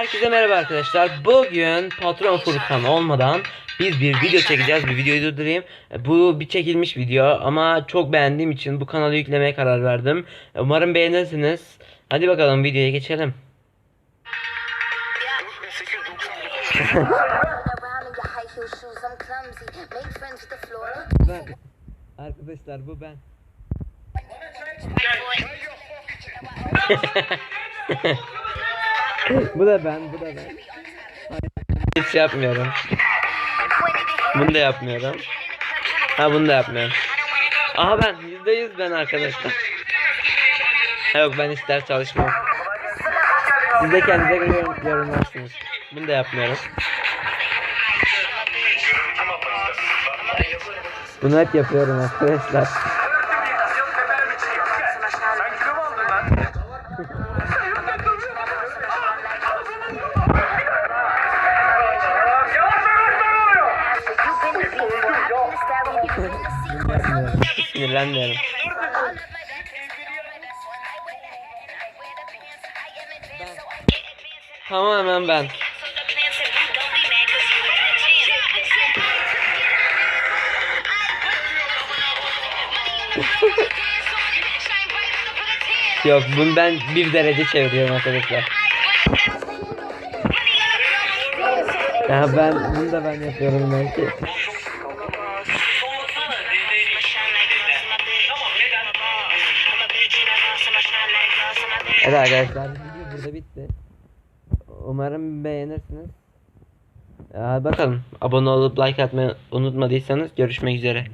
Herkese merhaba arkadaşlar. Bugün patron Furkan olmadan biz bir video çekeceğiz. Bir videoyu durdurayım. Bu bir çekilmiş video ama çok beğendiğim için bu kanalı yüklemeye karar verdim. Umarım beğenirsiniz. Hadi bakalım videoya geçelim. Arkadaşlar bu ben. bu da ben, bu da ben. Hiç şey yapmıyorum. Bunu da yapmıyorum. Ha bunu da yapmıyorum. Aha ben yüzde yüz ben arkadaşlar. Ha yok ben hiç çalışmam. Siz de kendinize göre yorum- yorumlarsınız. Bunu da yapmıyorum. Bunu hep yapıyorum arkadaşlar. Sinirlenmiyorum. Tamamen ben. Yok bunu ben bir derece çeviriyorum arkadaşlar. Ya ben bunu da ben yapıyorum belki. Evet arkadaşlar video burada bitti. Umarım beğenirsiniz. Ya bakalım abone olup like atmayı unutmadıysanız görüşmek üzere.